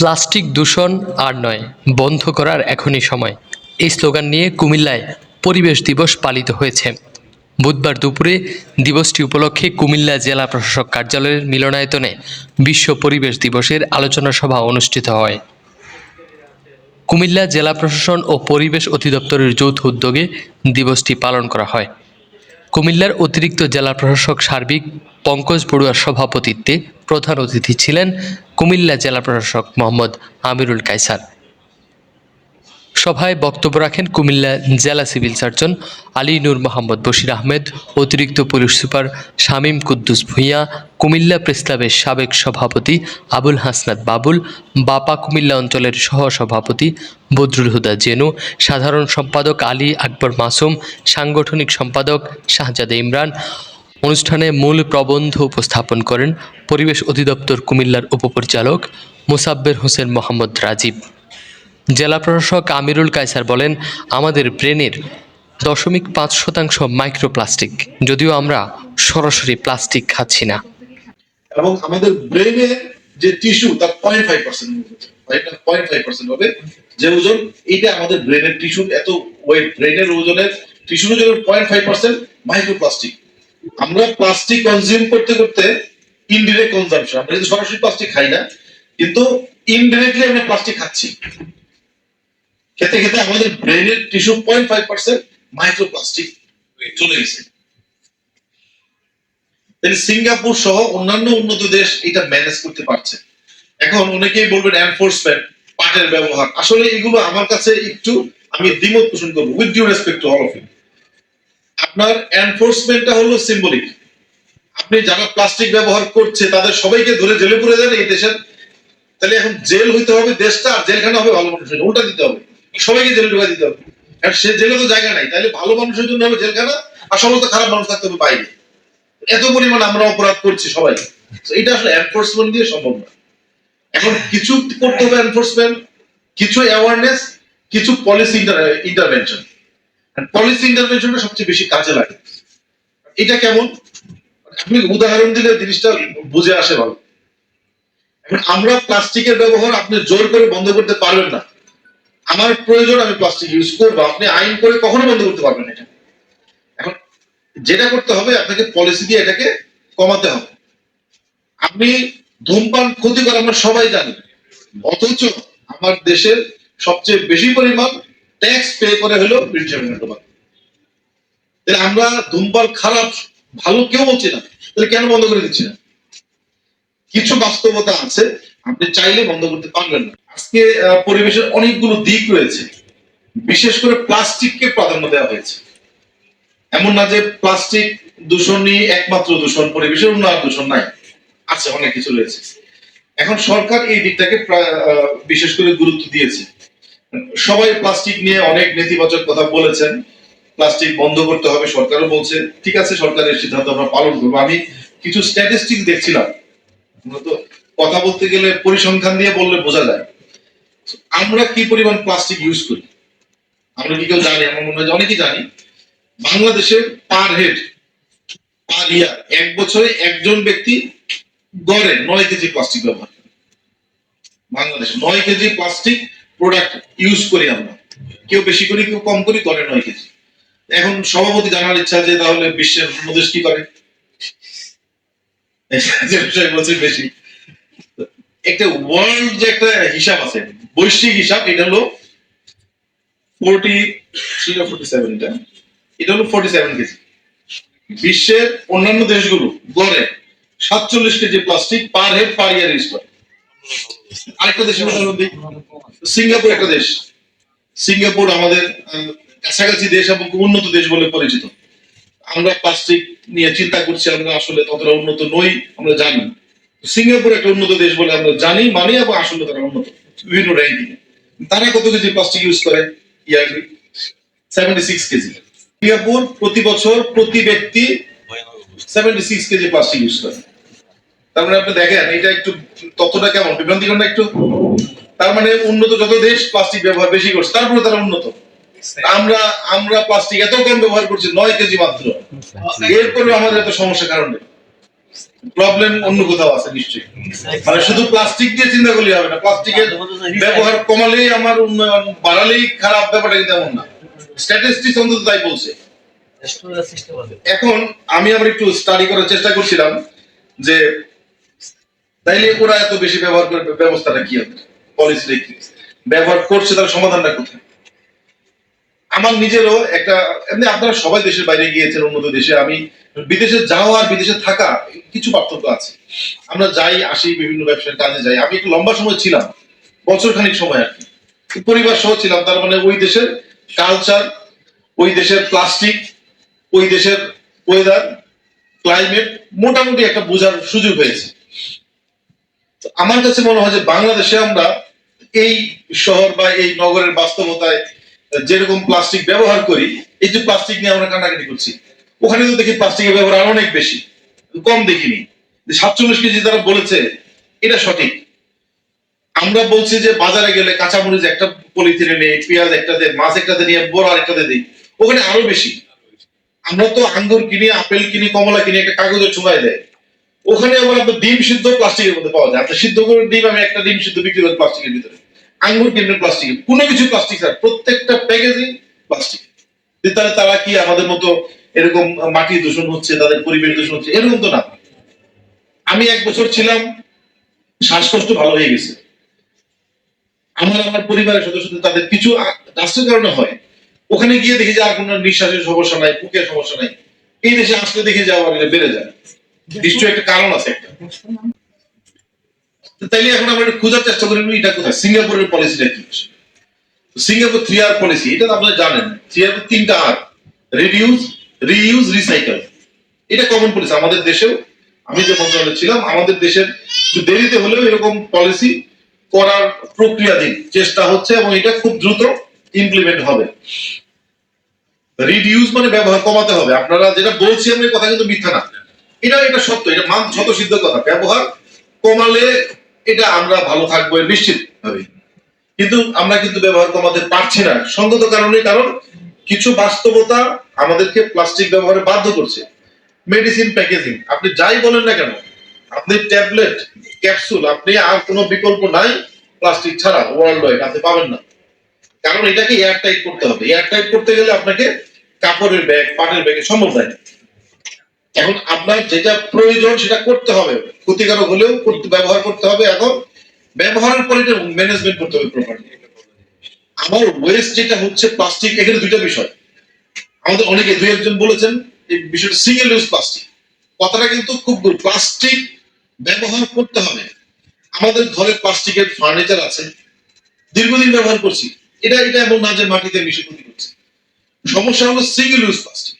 Plastic দূষণ আর নয়, বন্ধ করার এখনই সময়। এই স্লোগান নিয়ে কুমিল্লায় পরিবেশ দিবস পালিত হয়েছে। বুধবার দুপুরে দিবসটি উপলক্ষে কুমিল্লা জেলা প্রশাসক কার্যালয়ের মিলনায়তনে বিশ্ব পরিবেশ দিবসের আলোচনা সভা অনুষ্ঠিত হয়। কুমিল্লা জেলা প্রশাসন ও পরিবেশ অধিদপ্তরের যৌথ উদ্যোগে দিবসটি পালন করা হয়। কুমিল্লার অতিরিক্ত জেলা প্রশাসক সার্বিক পঙ্কজ বড়ুয়ার সভাপতিত্বে প্রধান অতিথি ছিলেন কুমিল্লা জেলা প্রশাসক মোহাম্মদ আমিরুল কায়সার। সভায় বক্তব্য রাখেন কুমিল্লা জেলা সিভিল সার্জন আলী নূর মোহাম্মদ বশির আহমেদ, অতিরিক্ত police super Shamim Quddus Bhuiyan, Comilla press ক্লাবের সাবেক সভাপতি আবুল হাসনাত বাবুল, বাপা কুমিল্লা অঞ্চলের সহ সভাপতি বদরুল হুদা জেনু, সাধারণ সম্পাদক আলী আকবর মাসুম, সাংগঠনিক সম্পাদক শাহজাদে ইমরান। অনুষ্ঠানে মূল প্রবন্ধ উপস্থাপন করেন পরিবেশ অধিদপ্তর কুমিল্লার উপপরিচালক মুসাব্বের হোসেন মোহাম্মদ রাজীব। জেলা প্রশাসক আমিরুল কায়সার বলেন, আমাদের ব্রেনের দশমিক পাঁচ শতাংশ মাইক্রোপ্লাস্টিক, যদিও আমরা সরাসরি প্লাস্টিক খাচ্ছি না। এবং আমাদের ব্রেনে যে টিস্যু, তার point five percent point five percent হবে যে ওজন। এইটা আমাদের ব্রেনের টিস্যু, এত ওয়েট ব্রেনের ওজনের টিস্যুর ওজনের পয়েন্ট ফাইভ পার্সেন্ট মাইক্রোপ্লাস্টিক। আমরা প্লাস্টিক কনজিউম করতে করতে ইনডিরেক্ট কনজাম্পশন আমরা কিন্তু সরাসরি প্লাস্টিক খাই না, কিন্তু ইনডিরেক্টলি আমরা প্লাস্টিক খাচ্ছি। খেতে খেতে আমাদের ব্রেনের tissue point five percent microplastic চলে গেছে। সিঙ্গাপুর সহ অন্যান্য উন্নত দেশ এটা ম্যানেজ করতে পারছে। এখন অনেকেই বলবেন এনফোর্সমেন্ট পাটের ব্যবহার। আসলে এগুলো আমার কাছে একটু আমি দ্বিমত পোষণ করব with due respect to all of you আপনার এনফোর্সমেন্টটা হলো সিম্বলিক আপনি যারা প্লাস্টিক ব্যবহার করছে, তাদের সবাইকে ধরে জেলে পুরে দেন এই দেশের। তাহলে এখন জেল হইতে হবে, দেশটা আর জেলখানা হবে ভালো মানুষের, উল্টা দিতে হবে। সবাইকে জেলে ঢুকা দিতে হবে। আর সে জেলে তো জায়গা নাই। তাহলে ভালো মানুষের জন্য হবে জেলখানা, আর সমস্ত খারাপ মানুষ থাকতে হবে বাইরে। এত পরিমাণ আমরা অপরাধ করছি সবাই। এটা আসলে এনফোর্সমেন্ট দিয়ে সম্ভব না। এখন কিছু করতে হবে এনফোর্সমেন্ট কিছু অ্যাওয়ারনেস কিছু পলিসি ইন্টারভেনশন পলিসি ইন্টারভেনশনটা সবচেয়ে বেশি কাজে লাগে। এটা কেমন? আপনি উদাহরণ দিলে জিনিসটা বুঝে আসে ভালো। এখন আমরা প্লাস্টিকের ব্যবহার আপনি জোর করে বন্ধ করতে পারবেন না। আমার প্রয়োজন, আমি প্লাস্টিক ইউজ করব। আপনি আইন করে কখনো বন্ধ করতে পারবেন এটা। এখন যেটা করতে হবে, আপনাকে পলিসি দিয়ে এটাকে কমাতে হবে। আপনি ধূমপান ক্ষতিকর আমরা সবাই জানি। অথচ আমার দেশের সবচেয়ে বেশি পরিমাণ ট্যাক্স পে করে হলো তাহলে আমরা ধূমপান খারাপ, ভালো কেউ বলছি না। তাহলে কেন বন্ধ করে দিচ্ছি না? কিছু বাস্তবতা আছে, আপনি চাইলে বন্ধ করতে পারবেন না। আজকে পরিবেশের অনেকগুলো দিক রয়েছে। বিশেষ করে প্লাস্টিককে প্রাধান্য দেওয়া হয়েছে। এমন না যে প্লাস্টিক দূষণই একমাত্র দূষণ, পরিবেশের আর দূষণ নাই। আছে, অনেক কিছু রয়েছে। এখন সরকার এই দিকটাকে বিশেষ করে গুরুত্ব দিয়েছে। সবাই প্লাস্টিক নিয়ে অনেক নেতিবাচক কথা বলেছেন। প্লাস্টিক বন্ধ করতে হবে, সরকারও বলছে, ঠিক আছে, সরকারের সিদ্ধান্ত আমরা পালন করব। আমি কিছু স্ট্যাটিস্টিক দেখছিলাম। কথা বলতে গেলে পরিসংখ্যান দিয়ে বললে বোঝা যায়। আমরা কি পরিমাণ প্লাস্টিক ইউজ করি? আমরা কি কেউ জানি? আমার মনে হয় অনেকেই জানি। বাংলাদেশের পার হেড পার ইয়ার এক বছরে একজন ব্যক্তি গড়ে নয় কেজি প্লাস্টিক ব্যবহার করে। বাংলাদেশে নয় কেজি প্লাস্টিক প্রোডাক্ট ইউজ করি আমরা। কেউ বেশি করি, কেউ কম করি, গড়ে নয় কেজি। এখন সভাপতি জানার ইচ্ছা যে তাহলে বিশ্বের অন্য দেশ কি করে? বলছে বেশি। একটা ওয়ার্ল্ড যে একটা হিসাব আছে, বৈশ্বিক হিসাব, এটা হলো ফোরটি এটা হলো ফোরটি সেভেন কেজি। বিশ্বের অন্যান্য দেশগুলো গড়ে সাতচল্লিশ KG plastic per head per year use করে। আরেকটা দেশের সিঙ্গাপুর একটা দেশ। সিঙ্গাপুর আমাদের কাছাকাছি দেশ এবং উন্নত দেশ বলে পরিচিত। আমরা প্লাস্টিক নিয়ে চিন্তা করছি, আমরা আসলে ততটা উন্নত নই, আমরা জানি। সিঙ্গাপুর একটা উন্নত দেশ বলে আমরা জানি মানি এবং আসলে তারা উন্নত বিভিন্ন র্যাঙ্কিং তারা কত কেজি প্লাস্টিক ইউজ করে? Yearly. Seventy six KG. Singapore প্রতি বছর প্রতি ব্যক্তি seventy six KG plastic use করে। তার মানে আপনি দেখেন এটা একটু ততটা কেমন? বিভ্রান্তিকর না একটু? তার মানে উন্নত যত দেশ প্লাস্টিক ব্যবহার বেশি করছে তারপরে তারা উন্নত। আমরা আমরা প্লাস্টিক এত কম ব্যবহার করছি? নয় কেজি মাত্র। এরপরে আমাদের এত সমস্যার কারণ নেই। প্রবলেম অন্য কোথাও আছে, নিশ্চয়ই। মানে শুধু প্লাস্টিক দিয়ে চিন্তা করলে হবে না প্লাস্টিকের ব্যবহার কমালেই আমার উন্নয়ন, বাড়ালেই খারাপ ব্যাপারটা কিন্তু এমন না। অন্তত তাই বলছে। এখন আমি আবার একটু স্টাডি করার চেষ্টা করছিলাম যে তাইলে ওরা এত বেশি ব্যবহার করে, ব্যবস্থাটা কি হবে? পলিসিটা কি? ব্যবহার করছে তার সমাধানটা কোথায়? আমার নিজেরও একটা, এমনি আপনারা সবাই দেশের বাইরে গিয়েছেন উন্নত দেশে, আমি বিদেশে যাওয়া আর বিদেশে থাকা, কিছু পার্থক্য আছে। আমরা যাই, আসি, বিভিন্ন ব্যবসার কাজে যাই। আমি একটু লম্বা সময় ছিলাম বছর খানিক সময় আর কি। পরিবার সহ ছিলাম, তার মানে ওই দেশের কালচার ওই দেশের প্লাস্টিক ওই দেশের ওয়েদার ক্লাইমেট মোটামুটি একটা বোঝার সুযোগ হয়েছে। আমার কাছে মনে হয় যে বাংলাদেশে আমরা এই শহর বা এই নগরের বাস্তবতায় যেরকম প্লাস্টিক ব্যবহার করি, এই যে প্লাস্টিক নিয়ে আমরা কান্নাকাটি করছি, ওখানে তো দেখি প্লাস্টিকের ব্যবহার অনেক বেশি কম দেখিনি। সাতচল্লিশ কেজি তারা বলেছে, এটা সঠিক। আমরা বলছি যে বাজারে গেলে কাঁচামরিচ একটা পলিথিনে নেই, পেঁয়াজ একটাতে মাছ একটাতে নিয়ে বড় আরেকটাতে দিই ওখানে আরও বেশি। আমরা তো আঙ্গুর কিনি, আপেল কিনি, কমলা কিনি, একটা কাগজে ছোঁয়ায় দেয় ওখানে আবার আপনার ডিম সিদ্ধ প্লাস্টিকের মধ্যে পাওয়া যায়। আপনি সিদ্ধ করে ডিম, আমি একটা ডিম সিদ্ধ বিক্রি করি প্লাস্টিকের ভিতরে। প্লাস্টিকের কোনো কিছু প্লাস্টিক স্যার প্রত্যেকটা প্যাকেজিং প্লাস্টিক তাহলে তারা কি আমাদের মতো এরকম মাটি দূষণ হচ্ছে, তাদের পরিবেশ দূষণ হচ্ছে, এরকম তো না। আমি এক বছর ছিলাম, শ্বাসকষ্ট ভালো হয়ে গেছে। আমার আমার পরিবারের সদস্যদের তাদের কিছু ডাস্টের কারণে হয়। ওখানে গিয়ে দেখি যে আর কোনো নিঃশ্বাসের সমস্যা নাই, বুকের সমস্যা নাই। এই দেশে আসলে দেখে যে আবার এটা বেড়ে যায়। নিশ্চয়ই একটা কারণ আছে একটা। তাইলে এখন আমরা খোঁজার চেষ্টা করি এটা কোথায়? সিঙ্গাপুরের পলিসিটা কি? সিঙ্গাপুর থ্রি আর পলিসি এটা আপনারা জানেন থ্রি আর তিনটা আর রিডিউস রিইউজ রিসাইকেল এটা কমন পলিসি আমাদের দেশেও, আমি যে মন্ত্রণালয়ে ছিলাম, আমাদের দেশের দেরিতে হলেও এরকম পলিসি করার প্রক্রিয়াধীন চেষ্টা হচ্ছে এবং এটা খুব দ্রুত ইমপ্লিমেন্ট হবে। রিডিউস মানে ব্যবহার কমাতে হবে, আপনারা যেটা বলছি আমি কথা কিন্তু মিথ্যা না। এটা এটা সত্য, এটা মান সিদ্ধ কথা। ব্যবহার কমালে এটা আমরা ভালো থাকব নিশ্চিত ভাবে। কিন্তু আমরা কিন্তু ব্যবহার কমাতে পারছি না। সঙ্গত কারণে কারণ কিছু বাস্তবতা আমাদেরকে প্লাস্টিক ব্যবহারে বাধ্য করছে। মেডিসিন প্যাকেজিং, আপনি যাই বলেন না কেন, আপনি ট্যাবলেট, ক্যাপসুল, আপনি আর কোনো বিকল্প নাই প্লাস্টিক ছাড়া ওয়ার্ল্ড ওয়াইড আপনি পাবেন না। কারণ এটাকে এয়ার টাইট করতে হবে। এয়ার টাইট করতে গেলে আপনাকে কাপড়ের ব্যাগ, পাটের ব্যাগে সম্ভব হয়। এখন আপনার যেটা প্রয়োজন সেটা করতে হবে। ক্ষতিকারক হলেও করতে, ব্যবহার করতে হবে। এখন ব্যবহারের পরে এটা ম্যানেজমেন্ট করতে হবে প্রপারলি আমার ওয়েস্ট যেটা হচ্ছে প্লাস্টিক এখানে দুইটা বিষয়। আমাদের অনেকে দুই একজন বলেছেন, এই বিষয়টা সিঙ্গেল ইউজ প্লাস্টিক কথাটা কিন্তু খুব প্লাস্টিক ব্যবহার করতে হবে। আমাদের ঘরে প্লাস্টিকের ফার্নিচার আছে, দীর্ঘদিন ব্যবহার করছি। এটা এটা এমন না যে মাটিতে মিশে ক্ষতি করছে। সমস্যা হলো সিঙ্গেল ইউজ প্লাস্টিক